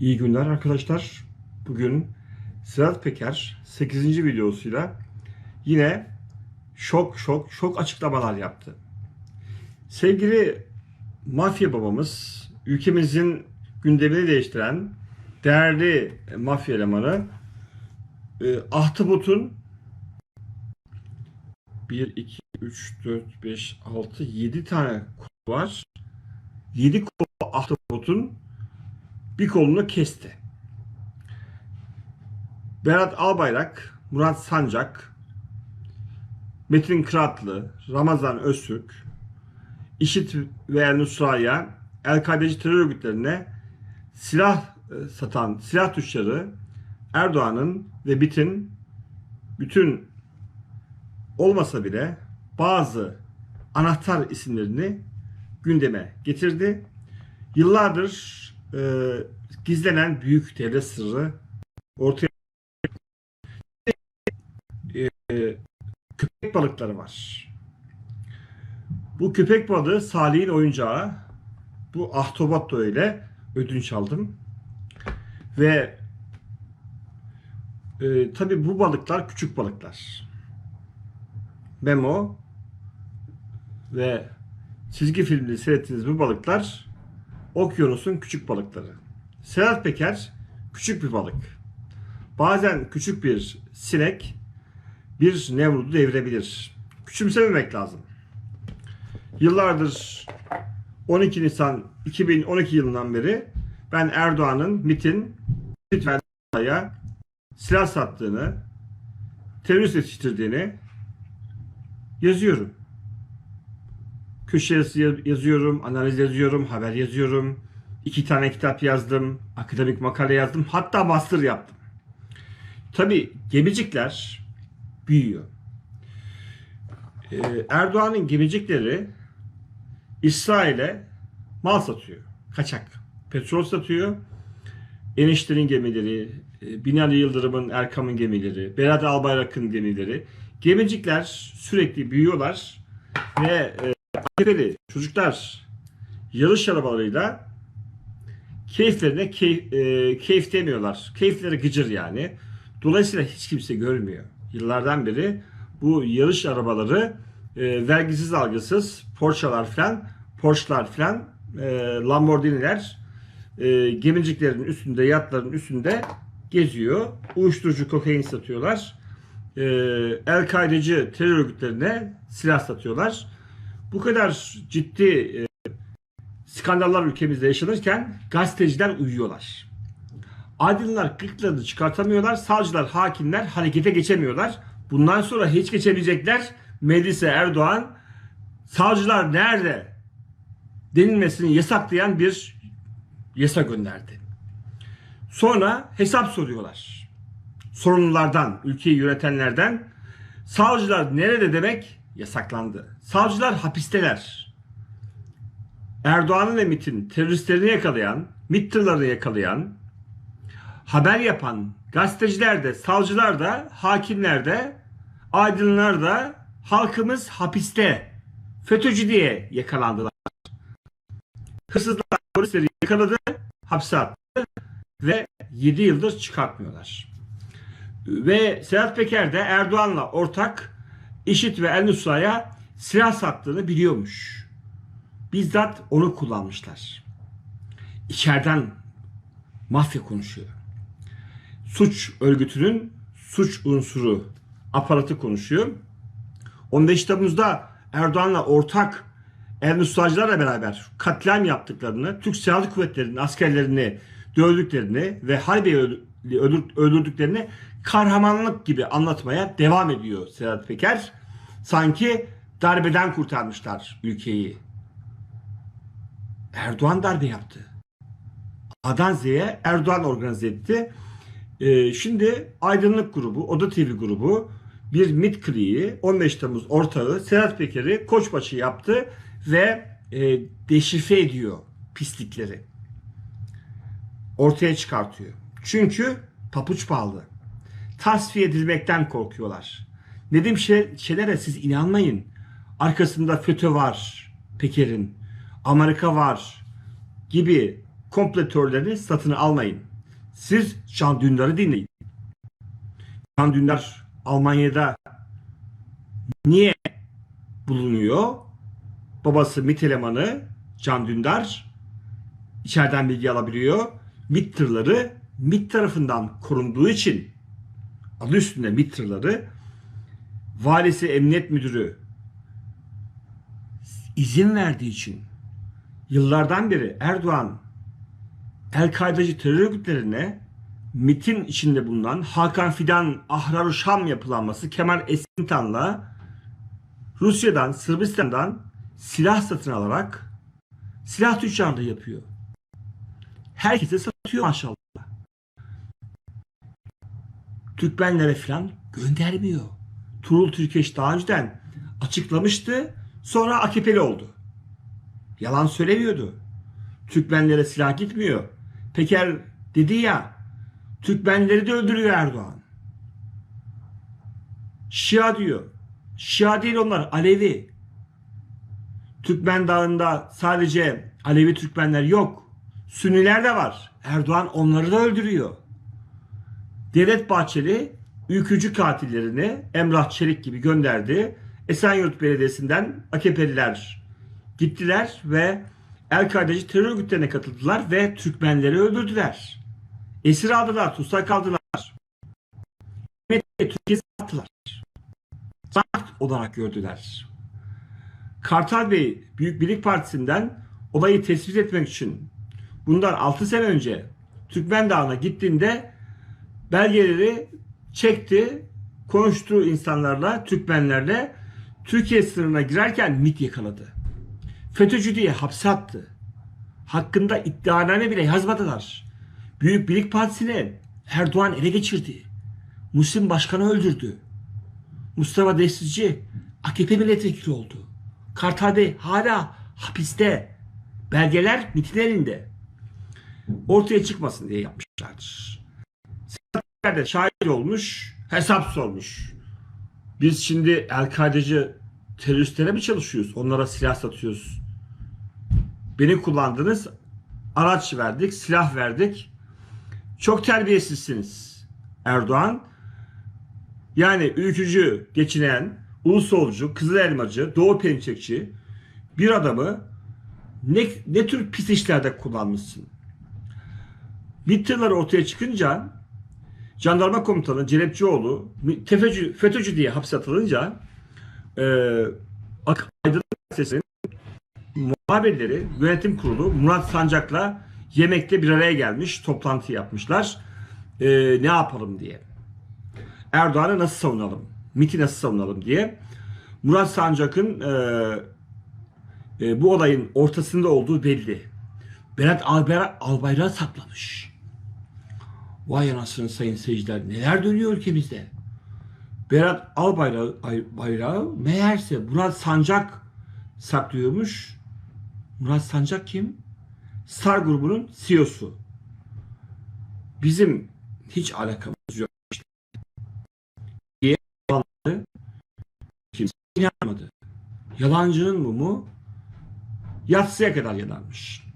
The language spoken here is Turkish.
İyi günler arkadaşlar. Bugün Sedat Peker 8. videosuyla yine şok şok şok açıklamalar yaptı. Sevgili mafya babamız, ülkemizin gündemini değiştiren değerli mafya elemanı e, Ahtapot'un 1, 2, 3, 4, 5, 6, 7 tane kolu var. 7 kolu Ahtapot'un bir kolunu kesti. Berat Albayrak, Murat Sancak, Metin Kıratlı, Ramazan Öztürk, İşit ve El Nusra'ya, El-Kaideci terör örgütlerine silah e, satan silah tüccarı Erdoğan'ın ve BİT'in bütün olmasa bile bazı anahtar isimlerini gündeme getirdi. Yıllardır e, gizlenen büyük devlet sırrı ortaya e, köpek balıkları var. Bu köpek balığı Salih'in oyuncağı. Bu ahtapot da öyle. Ödünç aldım. Ve e, tabi bu balıklar küçük balıklar. Memo ve çizgi filmde seyrettiğiniz bu balıklar okyanusun küçük balıkları. Sedat Peker küçük bir balık. Bazen küçük bir sinek bir Nemrut'u devirebilir. Küçümsememek lazım. Yıllardır 12 Nisan 2012 yılından beri ben Erdoğan'ın MIT'in Erdoğan'a silah sattığını, terörist yetiştirdiğini yazıyorum. Köşe yazıyorum, analiz yazıyorum, haber yazıyorum. iki tane kitap yazdım, akademik makale yazdım, hatta master yaptım. Tabi gemicikler büyüyor. Ee, Erdoğan'ın gemicikleri İsrail'e mal satıyor. Kaçak. Petrol satıyor. Enişte'nin gemileri, e, Binali Yıldırım'ın, Erkam'ın gemileri, Berat Albayrak'ın gemileri. Gemicikler sürekli büyüyorlar ve e, AKP'li çocuklar yarış arabalarıyla keyiflerine keyif, e, keyif demiyorlar. Keyifleri gıcır yani. Dolayısıyla hiç kimse görmüyor. Yıllardan beri bu yarış arabaları e, vergisiz algısız Porsche'lar falan, Porsche'lar falan, e, Lamborghini'ler e, gemiciklerin üstünde, yatların üstünde geziyor. Uyuşturucu, kokain satıyorlar. E, El-Kaideci terör örgütlerine silah satıyorlar. Bu kadar ciddi e, skandallar ülkemizde yaşanırken gazeteciler uyuyorlar. Aydınlar kırklarını çıkartamıyorlar. Savcılar, hakimler harekete geçemiyorlar. Bundan sonra hiç geçemeyecekler. Meclise Erdoğan savcılar nerede denilmesini yasaklayan bir yasa gönderdi. Sonra hesap soruyorlar. Sorumlulardan, ülkeyi yönetenlerden savcılar nerede demek yasaklandı. Savcılar hapisteler. Erdoğan'ın ve MIT'in teröristlerini yakalayan, MIT yakalayan, haber yapan gazeteciler de, savcılar da, hakimler de, aydınlar da halkımız hapiste. FETÖ'cü diye yakalandılar. Hırsızlar polisleri yakaladı, hapse attı ve 7 yıldır çıkartmıyorlar. Ve Sedat Peker de Erdoğan'la ortak İşit ve El Nusra'ya silah sattığını biliyormuş. Bizzat onu kullanmışlar. İçeriden mafya konuşuyor. Suç örgütünün suç unsuru aparatı konuşuyor. 15 Temmuz'da Erdoğan'la ortak El Nusracılarla beraber katliam yaptıklarını, Türk Silahlı Kuvvetleri'nin askerlerini dövdüklerini ve harbi öldürdüklerini kahramanlık gibi anlatmaya devam ediyor Sedat Peker. Sanki darbeden kurtarmışlar ülkeyi. Erdoğan darbe yaptı. A'dan Z'ye Erdoğan organize etti. Ee, şimdi Aydınlık grubu, Oda TV grubu bir MİT kliği 15 Temmuz ortağı Sedat Peker'i koçbaşı yaptı ve e, deşifre ediyor pislikleri. Ortaya çıkartıyor. Çünkü papuç pahalı. Tasfiye edilmekten korkuyorlar. Nedim şeylere siz inanmayın. Arkasında FETÖ var Peker'in. Amerika var gibi kompletörleri satın almayın. Siz Can Dündar'ı dinleyin. Can Dündar Almanya'da niye bulunuyor? Babası MİT elemanı Can Dündar içeriden bilgi alabiliyor. MİT tırları MİT tarafından korunduğu için adı üstünde MİT tırları valisi emniyet müdürü izin verdiği için yıllardan beri Erdoğan El-Kaideci terör örgütlerine MIT'in içinde bulunan Hakan Fidan Ahrar Şam yapılanması Kemal Esintan'la Rusya'dan, Sırbistan'dan silah satın alarak silah tüccarlığı yapıyor. Herkese satıyor maşallah. Türkmenlere falan göndermiyor. Tuğrul Türkeş daha önceden açıklamıştı. Sonra AKP'li oldu. Yalan söylemiyordu. Türkmenlere silah gitmiyor. Peker dedi ya Türkmenleri de öldürüyor Erdoğan. Şia diyor. Şia değil onlar Alevi. Türkmen Dağı'nda sadece Alevi Türkmenler yok. Sünniler de var. Erdoğan onları da öldürüyor. Devlet Bahçeli ülkücü katillerini Emrah Çelik gibi gönderdi. Esenyurt Belediyesi'nden AKP'liler gittiler ve El-Kaideci terör örgütlerine katıldılar ve Türkmenleri öldürdüler. Esir aldılar, tutsak aldılar. Türkiye'yi sattılar. Sanat olarak gördüler. Kartal Bey Büyük Birlik Partisi'nden olayı tespit etmek için bundan 6 sene önce Türkmen Dağı'na gittiğinde belgeleri çekti, konuştu insanlarla, Türkmenlerle. Türkiye sınırına girerken MIT yakaladı. FETÖ'cü diye hapse attı. Hakkında iddianame bile yazmadılar. Büyük Birlik Partisi'ni Erdoğan ele geçirdi. Müslim Başkanı öldürdü. Mustafa Destici AKP milletvekili oldu. Kartal Bey hala hapiste. Belgeler MİT'in elinde. Ortaya çıkmasın diye yapmışlardır. De şahit olmuş, hesap sormuş. Biz şimdi El-Kaideci teröristlere mi çalışıyoruz? Onlara silah satıyoruz. Beni kullandınız, araç verdik, silah verdik. Çok terbiyesizsiniz Erdoğan. Yani ülkücü, geçinen, ulusolcu, kızıl elmacı, doğu pençekçi bir adamı ne, ne tür pis işlerde kullanmışsın? Bittiler ortaya çıkınca jandarma komutanı Celepçioğlu tefeci, FETÖ'cü diye hapse atılınca e, Aydın Gazetesi'nin muhabirleri yönetim kurulu Murat Sancak'la yemekte bir araya gelmiş toplantı yapmışlar. E, ne yapalım diye. Erdoğan'ı nasıl savunalım? MİT'i nasıl savunalım diye. Murat Sancak'ın e, e, bu olayın ortasında olduğu belli. Berat Albayrak, Albayrak'ı saklamış Vay anasını sayın seyirciler neler dönüyor ülkemizde. Berat Albayrak bayrağı meğerse Murat Sancak saklıyormuş. Murat Sancak kim? Star grubunun CEO'su. Bizim hiç alakamız yok. Diye. Kimse inanmadı. Yalancının mumu yatsıya kadar yanarmış.